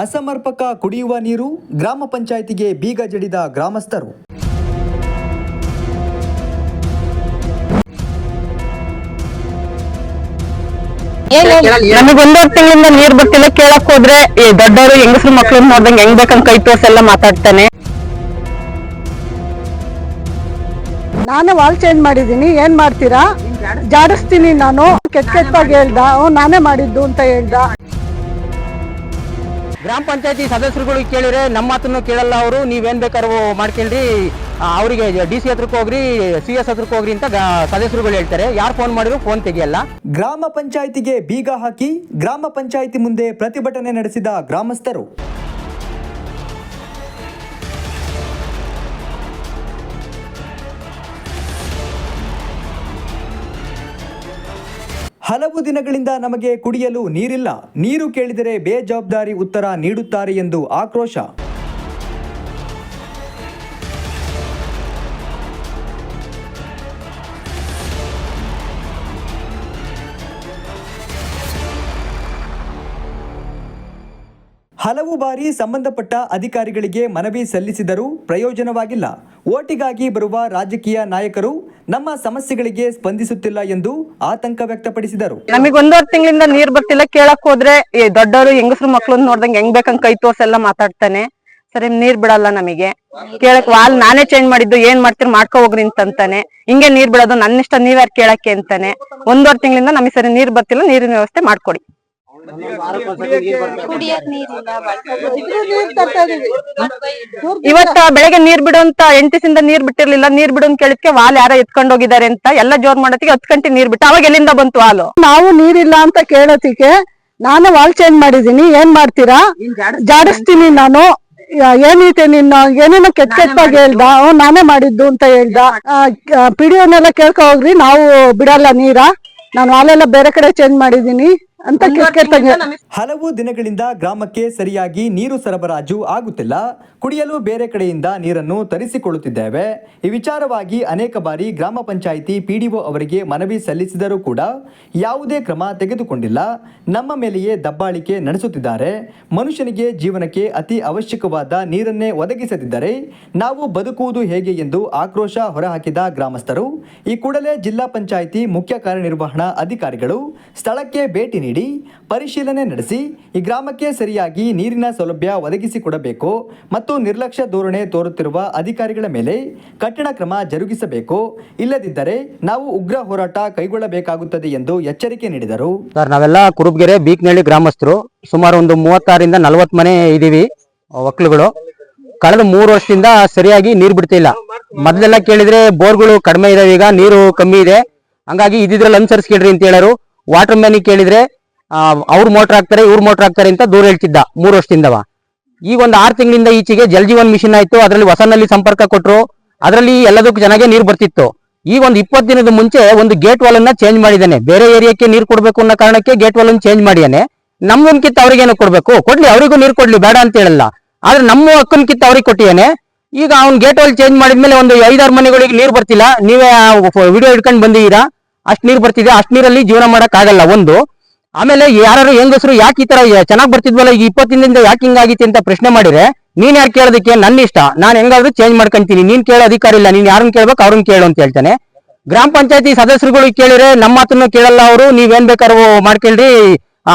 ಅಸಮರ್ಪಕ ಕುಡಿಯುವ ನೀರು ಗ್ರಾಮ ಪಂಚಾಯಿತಿಗೆ ಬೀಗ ಜಡಿದ ಗ್ರಾಮಸ್ಥರು. ನಮಗ್ ಒಂದೂವರೆ ತಿಂಗಳಿಂದ ನೀರ್ ಬರ್ತಿಲ್ಲ. ಕೇಳಕ್ ಹೋದ್ರೆ ಈ ದೊಡ್ಡವರು ಹೆಂಗಸರು ಮಕ್ಳು ನೋಡ್ದಂಗೆ ಹೆಂಗ್ ಬೇಕಂತ ಕೈ ತೋರ್ಸೆಲ್ಲ ಮಾತಾಡ್ತಾನೆ. ನಾನು ವಾಲ್ ಚೇಂಜ್ ಮಾಡಿದ್ದೀನಿ. ಏನ್ ಮಾಡ್ತೀರಾ? ಜಾಡಿಸ್ತೀನಿ ನಾನು. ಕೆಟ್ಟ ಕೆಟ್ಟಾಗಿ ಹೇಳ್ದ. ನಾನೇ ಮಾಡಿದ್ದು ಅಂತ ಹೇಳ್ದ. ಗ್ರಾಮ ಪಂಚಾಯತಿ ಸದಸ್ಯರುಗಳು ಕೇಳಿದ್ರೆ ನಮ್ಮ ಮಾತನ್ನು ಕೇಳಲ್ಲ ಅವರು, ನೀವೇನು ಬೇಕಾದ್ರೂ ಮಾಡ್ಕೊಳ್ರಿ. ಅವರಿಗೆ ಡಿ ಸಿ ಹತ್ರಕ್ಕೆ ಹೋಗ್ರಿ, ಸಿ ಎಸ್ ಹತ್ರಕ್ಕೆ ಹೋಗ್ರಿ ಅಂತ ಸದಸ್ಯರುಗಳು ಹೇಳ್ತಾರೆ. ಯಾರು ಫೋನ್ ಮಾಡಿದ್ರು ಫೋನ್ ತೆಗಿಯಲ್ಲ. ಗ್ರಾಮ ಪಂಚಾಯಿತಿಗೆ ಬೀಗ ಹಾಕಿ ಗ್ರಾಮ ಪಂಚಾಯಿತಿ ಮುಂದೆ ಪ್ರತಿಭಟನೆ ನಡೆಸಿದ ಗ್ರಾಮಸ್ಥರು. ಹಲವು ದಿನಗಳಿಂದ ನಮಗೆ ಕುಡಿಯಲು ನೀರಿಲ್ಲ. ನೀರು ಕೇಳಿದರೆ ಬೇಜವಾಬ್ದಾರಿ ಉತ್ತರ ನೀಡುತ್ತಾರೆ ಎಂದು ಆಕ್ರೋಶ. ಹಲವು ಬಾರಿ ಸಂಬಂಧಪಟ್ಟ ಅಧಿಕಾರಿಗಳಿಗೆ ಮನವಿ ಸಲ್ಲಿಸಿದರೂ ಪ್ರಯೋಜನವಾಗಿಲ್ಲ. ಓಟಿಗಾಗಿ ಬರುವ ರಾಜಕೀಯ ನಾಯಕರು ನಮ್ಮ ಸಮಸ್ಯೆಗಳಿಗೆ ಸ್ಪಂದಿಸುತ್ತಿಲ್ಲ ಎಂದು ಆತಂಕ ವ್ಯಕ್ತಪಡಿಸಿದರು. ನಮಗೊಂದೂವರೆ ತಿಂಗಳಿಂದ ನೀರ್ ಬರ್ತಿಲ್ಲ ಕೇಳಕ್ ಹೋದ್ರೆ ದೊಡ್ಡವರು, ಹೆಂಗಸರು ಮಕ್ಳು ನೋಡ್ದಂಗೆ ಹೆಂಗ್ ಬೇಕಂಗ್ ಕೈ ತೋರ್ಸೆಲ್ಲ ಮಾತಾಡ್ತಾನೆ. ಸರಿ, ನೀರ್ ಬಿಡಲ್ಲ ನಮಗೆ. ಕೇಳಕ್ ವಾಲ್ ನಾನೇ ಚೇಂಜ್ ಮಾಡಿದ್ದು, ಏನ್ ಮಾಡ್ತೀರಿ ಮಾಡ್ಕೊ ಹೋಗ್ರಿ ಅಂತಾನೆ ಹಿಂಗೆ ನೀರ್ ಬಿಡೋದು ನನ್ನ ಇಷ್ಟ ನೀವ್ಯಾರು ಕೇಳಕ್ಕೆ ಅಂತಾನೆ. ಒಂದೂವರೆ ತಿಂಗಳಿಂದ ನಮಗೆ ಸರಿ ನೀರ್ ಬರ್ತಿಲ್ಲ, ನೀರಿನ ವ್ಯವಸ್ಥೆ ಮಾಡ್ಕೊಡಿ. ಇವತ್ತ ಬೆಳಗ್ಗೆ ನೀರ್ ಬಿಡುವಂತ ಎಂಟಿಸಿಂದ ನೀರ್ ಬಿಟ್ಟಿರ್ಲಿಲ್ಲ ನೀರ್ ಬಿಡೋನ್ ಅಂತ ಕೇಳಿದ್ಕೆ ವಾಲ್ ಯಾರ ಎತ್ಕೊಂಡ್ ಹೋಗಿದ್ದಾರೆ ಅಂತ ಎಲ್ಲ ಜೋರ್ ಮಾಡೋತಿಗೆ ಹತ್ ಗಂಟೆ ನೀರ್ ಬಿಟ್ಟು ಅವಾಗ ಎಲ್ಲಿಂದ ಬಂತು ಹಾಲು? ನಾವು ನೀರಿಲ್ಲ ಅಂತ ಕೇಳೋತಿಗೆ ನಾನು ವಾಲ್ ಚೇಂಜ್ ಮಾಡಿದೀನಿ ಏನ್ ಮಾಡ್ತೀರಾ? ಜಾಡಿಸ್ತೀನಿ ನಾನು. ಏನೈತೆ ನಿನ್ನ? ಏನೇನೋ ಕೆಟ್ಟ ಕೆಟ್ಟಾಗಿ ಹೇಳ್ದ? ನಾನೇ ಮಾಡಿದ್ದು ಅಂತ ಹೇಳ್ದ. ಪಿಡಿಯೋನೆಲ್ಲ ಕೇಳ್ಕೊ ಹೋಗ್ರಿ. ನಾವು ಬಿಡಲ್ಲ ನೀರ. ನಾನು ವಾಲೆಲ್ಲ ಬೇರೆ ಕಡೆ ಚೇಂಜ್ ಮಾಡಿದ್ದೀನಿ. ಅಂತ ಹಲವು ದಿನಗಳಿಂದ ಗ್ರಾಮಕ್ಕೆ ಸರಿಯಾಗಿ ನೀರು ಸರಬರಾಜು ಆಗುತ್ತಿಲ್ಲ. ಕುಡಿಯಲು ಬೇರೆ ಕಡೆಯಿಂದ ನೀರನ್ನು ತರಿಸಿಕೊಳ್ಳುತ್ತಿದ್ದೇವೆ. ಈ ವಿಚಾರವಾಗಿ ಅನೇಕ ಬಾರಿ ಗ್ರಾಮ ಪಂಚಾಯಿತಿ ಪಿಡಿಒ ಅವರಿಗೆ ಮನವಿ ಸಲ್ಲಿಸಿದರೂ ಕೂಡ ಯಾವುದೇ ಕ್ರಮ ತೆಗೆದುಕೊಂಡಿಲ್ಲ. ನಮ್ಮ ಮೇಲೆಯೇ ದಬ್ಬಾಳಿಕೆ ನಡೆಸುತ್ತಿದ್ದಾರೆ. ಮನುಷ್ಯನಿಗೆ ಜೀವನಕ್ಕೆ ಅತಿ ಅವಶ್ಯಕವಾದ ನೀರನ್ನೇ ಒದಗಿಸದಿದ್ದರೆ ನಾವು ಬದುಕುವುದು ಹೇಗೆ ಎಂದು ಆಕ್ರೋಶ ಹೊರಹಾಕಿದ ಗ್ರಾಮಸ್ಥರು ಈ ಕೂಡಲೇ ಜಿಲ್ಲಾ ಪಂಚಾಯಿತಿ ಮುಖ್ಯ ಕಾರ್ಯನಿರ್ವಹಣಾ ಅಧಿಕಾರಿಗಳು ಸ್ಥಳಕ್ಕೆ ಭೇಟಿ ನೀಡಿ ಪರಿಶೀಲನೆ ನಡೆಸಿ ಈ ಗ್ರಾಮಕ್ಕೆ ಸರಿಯಾಗಿ ನೀರಿನ ಸೌಲಭ್ಯ ಒದಗಿಸಿಕೊಡಬೇಕು ಮತ್ತು ನಿರ್ಲಕ್ಷ್ಯ ಧೋರಣೆ ತೋರುತ್ತಿರುವ ಅಧಿಕಾರಿಗಳ ಮೇಲೆ ಕಠಿಣ ಕ್ರಮ ಜರುಗಿಸಬೇಕು. ಇಲ್ಲದಿದ್ದರೆ ನಾವು ಉಗ್ರ ಹೋರಾಟ ಕೈಗೊಳ್ಳಬೇಕಾಗುತ್ತದೆ ಎಂದು ಎಚ್ಚರಿಕೆ ನೀಡಿದರು. ಸರ್, ನಾವೆಲ್ಲ ಕುರುಬ್ಗೆರೆ, ಬೀಕ್ನಹಳ್ಳಿ ಗ್ರಾಮಸ್ಥರು. ಸುಮಾರು ಒಂದು ಮೂವತ್ತಾರಿಂದ ನಲವತ್ತು ಮನೆ ಇದ್ದೀವಿ ಒಕ್ಕಲುಗಳು. ಕಳೆದ ಮೂರು ವರ್ಷದಿಂದ ಸರಿಯಾಗಿ ನೀರು ಬಿಡ್ತಿಲ್ಲ ಮೊದಲೆಲ್ಲ ಕೇಳಿದ್ರೆ ಬೋರ್ಗಳು ಕಡಿಮೆ ಇದಾವೆ, ಈಗ ನೀರು ಕಮ್ಮಿ ಇದೆ. ಹಂಗಾಗಿ ಇದ್ರಲ್ಲಿ ಅನುಸರಿಸ್ಕೊಳ್ರಿ ಅಂತ ಹೇಳರು. ವಾಟರ್ ಮ್ಯಾನಿಗೆ ಕೇಳಿದ್ರೆ ಅವ್ರು ಮೋಟರ್ ಹಾಕ್ತಾರೆ, ಇವ್ರು ಮೋಟರ್ ಹಾಕ್ತಾರೆ ಅಂತ ದೂರ ಹೇಳ್ತಿದ್ದ ಮೂರು ವರ್ಷದಿಂದವ ಈಗ ಒಂದು ಆರು ತಿಂಗಳಿಂದ ಈಚೆಗೆ ಜಲ್ ಜೀವನ್ ಮಿಷನ್ ಆಯ್ತು, ಅದರಲ್ಲಿ ಹೊಸನಲ್ಲಿ ಸಂಪರ್ಕ ಕೊಟ್ಟರು ಅದರಲ್ಲಿ ಎಲ್ಲದಕ್ಕೂ ಚೆನ್ನಾಗಿ ನೀರು ಬರ್ತಿತ್ತು. ಈ ಒಂದು ಇಪ್ಪತ್ತು ದಿನದ ಮುಂಚೆ ಒಂದು ಗೇಟ್ ವಾಲ್ ಅನ್ನ ಚೇಂಜ್ ಮಾಡಿದ್ದಾನೆ ಬೇರೆ ಏರಿಯಾಕ್ಕೆ ನೀರು ಕೊಡಬೇಕು ಅನ್ನೋ ಕಾರಣಕ್ಕೆ ಗೇಟ್ ವಾಲ್ ಅನ್ನು ಚೇಂಜ್ ಮಾಡಿದಾನೆ. ನಮ್ಗನ್ ಕಿತ್ತ ಅವ್ರಿಗೇನು ಕೊಡಬೇಕು? ಕೊಡ್ಲಿ, ಅವರಿಗೂ ನೀರು ಕೊಡ್ಲಿ, ಬೇಡ ಅಂತ ಹೇಳಲ್ಲ. ಆದ್ರೆ ನಮ್ಮ ಅಕ್ಕನ್ ಕಿತ್ತ ಅವ್ರಿಗೆ ಕೊಟ್ಟಿಯಾನೆ ಈಗ ಅವ್ನ್ ಗೇಟ್ ವಾಲ್ ಚೇಂಜ್ ಮಾಡಿದ್ಮೇಲೆ ಒಂದು ಐದಾರು ಮನೆಗಳಿಗೆ ನೀರು ಬರ್ತಿಲ್ಲ. ನೀವೇ ವಿಡಿಯೋ ಹಿಡ್ಕೊಂಡು ಬಂದಿದ್ದೀರಾ? ಅಷ್ಟು ನೀರು ಬರ್ತಿದೆ, ಅಷ್ಟು ನೀರಲ್ಲಿ ಜೀವನ ಮಾಡೋಕ್ಕಾಗಲ್ಲ ಒಂದು ಆಮೇಲೆ ಯಾರು ಹೆಂಗಸರು ಯಾಕೆ ಈ ತರ ಚೆನ್ನಾಗಿ ಬರ್ತಿದ್ವಲ್ಲ ಈಗ ಇಪ್ಪತ್ತಿಂದ ಯಾಕೆ ಹಿಂಗಾಗಿತ್ತು ಅಂತ ಪ್ರಶ್ನೆ ಮಾಡಿದ್ರೆ, ನೀನ್ ಯಾರು ಕೇಳೋದಕ್ಕೆ ನನ್ನ ಇಷ್ಟ, ನಾನು ಹೆಂಗಾದ್ರೂ ಚೇಂಜ್ ಮಾಡ್ಕೊಂತೀನಿ, ನೀನ್ ಕೇಳೋ ಅಧಿಕಾರ ಇಲ್ಲ, ನೀನ್ ಯಾರನ್ನ ಕೇಳ್ಬೇಕು ಅವ್ರನ್ನ ಕೇಳು ಅಂತ ಹೇಳ್ತಾನೆ. ಗ್ರಾಮ ಪಂಚಾಯತಿ ಸದಸ್ಯರುಗಳು ಕೇಳಿದ್ರೆ ನಮ್ಮ ಮಾತನ್ನು ಕೇಳಲ್ಲ ಅವರು, ನೀವೇನ್ ಬೇಕಾದ್ರೂ ಮಾಡ್ಕೊಳ್ರಿ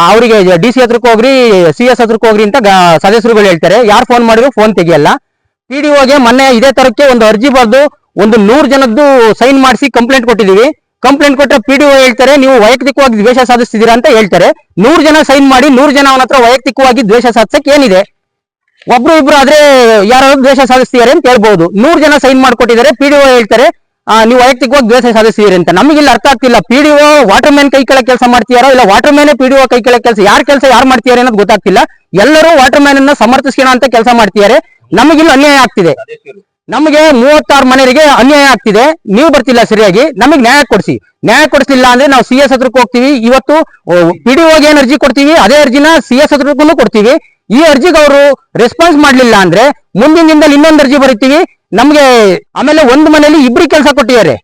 ಅವರಿಗೆ ಡಿ ಸಿ ಹತ್ರಕ್ಕೆ ಹೋಗ್ರಿ ಸಿ ಎಸ್ ಹತ್ರಕ್ಕೆ ಹೋಗ್ರಿ ಅಂತ ಸದಸ್ಯರುಗಳು ಹೇಳ್ತಾರೆ. ಯಾರು ಫೋನ್ ಮಾಡಿದ್ರು ಫೋನ್ ತೆಗಿಯಲ್ಲ. ಪಿ ಡಿ ಒಗೆ ಮೊನ್ನೆ ಇದೇ ತರಕ್ಕೆ ಒಂದು ಅರ್ಜಿ ಬರೆದು ಒಂದು ನೂರು ಜನದ್ದು ಸೈನ್ ಮಾಡಿಸಿ ಕಂಪ್ಲೇಂಟ್ ಕೊಟ್ಟಿದೀವಿ ಕಂಪ್ಲೇಂಟ್ ಕೊಟ್ಟರೆ ಪಿ ಡಿ ಹೇಳ್ತಾರೆ, ನೀವು ವೈಯಕ್ತಿಕವಾಗಿ ದ್ವೇಷ ಸಾಧಿಸ್ತಿದ್ದೀರಾ ಅಂತ ಹೇಳ್ತಾರೆ. ನೂರು ಜನ ಸೈನ್ ಮಾಡಿ, ನೂರು ಜನ ಅವನ ವೈಯಕ್ತಿಕವಾಗಿ ದ್ವೇಷ ಸಾಧಿಸಕ್ಕೆ ಏನಿದೆ ಒಬ್ರು ಇಬ್ರು ಆದ್ರೆ ಯಾರು ದ್ವೇಷ ಸಾಧಿಸ್ತಿದ್ದಾರೆ ಅಂತ ಹೇಳ್ಬಹುದು ನೂರು ಜನ ಸೈನ್ ಮಾಡ್ಕೊಟ್ಟಿದ್ದಾರೆ ಪಿ ಡಿ ಹೇಳ್ತಾರೆ ನೀವು ವೈಯಕ್ತಿಕವಾಗಿ ದ್ವೇಷ ಸಾಧಿಸ್ತೀರಿ ಅಂತ. ನಮಗಿಲ್ಲ ಅರ್ಥ ಆಗ್ತಿಲ್ಲ. P D O water man ಕೈ ಕೆಳಗೆ ಕೆಲಸ ಮಾಡ್ತೀಯಾರೋ, ಇಲ್ಲ water man P D O ಕೈ ಕೆಳಗೆ ಕೆಲಸ, ಯಾರ ಕೆಲಸ ಯಾರು ಮಾಡ್ತಿದ್ದಾರೆ ಅನ್ನೋದು ಗೊತ್ತಾಗ್ತಿಲ್ಲ. ಎಲ್ಲರೂ ವಾಟರ್ ಮ್ಯಾನ್ ಅನ್ನ ಸಮರ್ಥಿಸ್ಕೋಣ ಅಂತ ಕೆಲಸ ಮಾಡ್ತಿದ್ದಾರೆ. ನಮಗಿಲ್ಲಿ ಅನ್ಯಾಯ ಆಗ್ತಿದೆ. ನಮಗೆ ಮೂವತ್ತಾರು ಮನೆಯವರಿಗೆ ಅನ್ಯಾಯ ಆಗ್ತಿದೆ. ನೀವು ಬರ್ತಿಲ್ಲ ಸರಿಯಾಗಿ, ನಮಗೆ ನ್ಯಾಯ ಕೊಡಿಸಿ. ನ್ಯಾಯ ಕೊಡಿಸ್ಲಿಲ್ಲ ಅಂದ್ರೆ ನಾವು ಸಿ ಎಸ್ ಹತ್ರಕ್ಕೆ ಹೋಗ್ತೀವಿ. ಇವತ್ತು ಪಿ ಡಿ ಏನ್ ಅರ್ಜಿ ಕೊಡ್ತೀವಿ, ಅದೇ ಅರ್ಜಿನ ಸಿ ಎಸ್ ಹತ್ರಕ್ಕೂ ಕೊಡ್ತೀವಿ. ಈ ಅರ್ಜಿಗೆ ಅವರು ರೆಸ್ಪಾನ್ಸ್ ಮಾಡ್ಲಿಲ್ಲ ಅಂದ್ರೆ ಮುಂದಿನ ದಿನದಲ್ಲಿ ಇನ್ನೊಂದು ಅರ್ಜಿ ಬರೀತೀವಿ. ನಮಗೆ ಆಮೇಲೆ ಒಂದು ಮನೆಯಲ್ಲಿ ಇಬ್ರಿಗೆ ಕೆಲಸ ಕೊಟ್ಟಿದ್ದಾರೆ.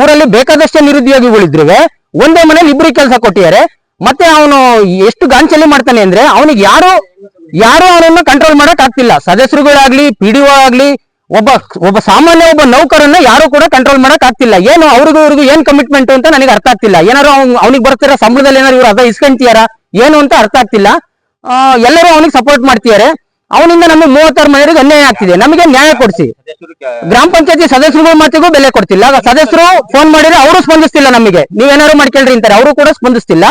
ಊರಲ್ಲಿ ಬೇಕಾದಷ್ಟೇ ನಿರುದ್ಯೋಗಿಗಳಿದ್ರು ಒಂದೇ ಮನೇಲಿ ಇಬ್ರಿಗೆ ಕೆಲಸ ಕೊಟ್ಟಿದ್ದಾರೆ. ಮತ್ತೆ ಅವನು ಎಷ್ಟು ಗಾಂಚಲಿ ಮಾಡ್ತಾನೆ ಅಂದ್ರೆ ಅವನಿಗೆ ಯಾರು ಯಾರು ಅವನನ್ನು ಕಂಟ್ರೋಲ್ ಮಾಡಕ್ ಆಗ್ತಿಲ್ಲ. ಸದಸ್ಯರುಗಳಾಗ್ಲಿ ಪಿ ಡಿ ಆಗ್ಲಿ ಒಬ್ಬ ಒಬ್ಬ ಸಾಮಾನ್ಯ ಒಬ್ಬ ನೌಕರನ್ನ ಯಾರು ಕೂಡ ಕಂಟ್ರೋಲ್ ಮಾಡಕ್ ಆಗ್ತಿಲ್ಲ. ಏನು ಅವ್ರಿಗೂ ಇವ್ರಿಗೂ ಏನ್ ಕಮಿಟ್ಮೆಂಟ್ ಅಂತ ನನಗೆ ಅರ್ಥ ಆಗ್ತಿಲ್ಲ. ಏನಾರು ಅವ್ನಿಗೆ ಬರ್ತಿರೋ ಸಂಬಳದಲ್ಲಿ ಏನಾರು ಇವ್ರು ಅದ ಇಸ್ಕೊಂತೀಯಾರ? ಏನು ಅಂತ ಅರ್ಥ ಆಗ್ತಿಲ್ಲ. ಎಲ್ಲರೂ ಅವನಿಗೆ ಸಪೋರ್ಟ್ ಮಾಡ್ತಿದ್ದಾರೆ. ಅವನಿಂದ ನಮಗೆ ಮೂವತ್ತಾರು ಮನೆಯವರಿಗೆ ಅನ್ಯಾಯ ಆಗ್ತಿದೆ. ನಮಗೆ ನ್ಯಾಯ ಕೊಡಿಸಿ. ಗ್ರಾಮ ಪಂಚಾಯತಿ ಸದಸ್ಯರುಗಳ ಮಾತಿಗೂ ಬೆಲೆ ಕೊಡ್ತಿಲ್ಲ. ಸದಸ್ಯರು ಫೋನ್ ಮಾಡಿದ್ರೆ ಅವರು ಸ್ಪಂದಿಸ್ತಿಲ್ಲ ನಮಗೆ. ನೀವೇನಾದ್ರು ಮಾಡ್ಕೊಳ್ರಿ ಅಂತಾರೆ. ಅವರು ಕೂಡ ಸ್ಪಂದಿಸ್ತಿಲ್ಲ.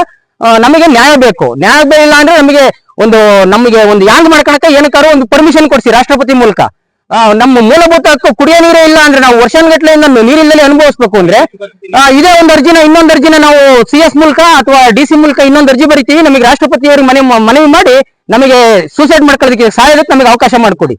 ನಮಗೆ ನ್ಯಾಯ ಬೇಕು. ನ್ಯಾಯ ಇಲ್ಲ ಅಂದ್ರೆ ನಮಗೆ ಒಂದು ನಮಗೆ ಒಂದು ಯಾಂಗ್ ಮಾಡ್ಕೊಳಕ ಏನಕ್ಕಾರು ಒಂದು ಪರ್ಮಿಷನ್ ಕೊಡಿಸಿ ರಾಷ್ಟ್ರಪತಿ ಮೂಲಕ. ನಮ್ಮ ಮೂಲಭೂತ ಹಕ್ಕು ಕುಡಿಯೋ ನೀರೇ ಇಲ್ಲ ಅಂದ್ರೆ ನಾವು ವರ್ಷಾನ್ಗಟ್ಲೆಯಿಂದ ನೀರಿಲ್ಲದೆ ಅನುಭವಿಸ್ಬೇಕು ಅಂದ್ರೆ ಆ, ಇದೇ ಒಂದು ಅರ್ಜಿನ ಇನ್ನೊಂದು ಅರ್ಜಿನ ನಾವು ಸಿ ಎಸ್ ಮೂಲಕ ಅಥವಾ ಡಿ ಸಿ ಮೂಲಕ ಇನ್ನೊಂದು ಅರ್ಜಿ ಬರಿತೀವಿ. ನಮಗೆ ರಾಷ್ಟ್ರಪತಿಯವರಿಗೆ ಮನೆ ಮನವಿ ಮಾಡಿ ನಮಗೆ ಸೂಸೈಡ್ ಮಾಡ್ಕೊಳ್ಳೋದಕ್ಕೆ ಸಹಾಯಕ್ಕೆ ನಮಗೆ ಅವಕಾಶ ಮಾಡಿಕೊಡಿ.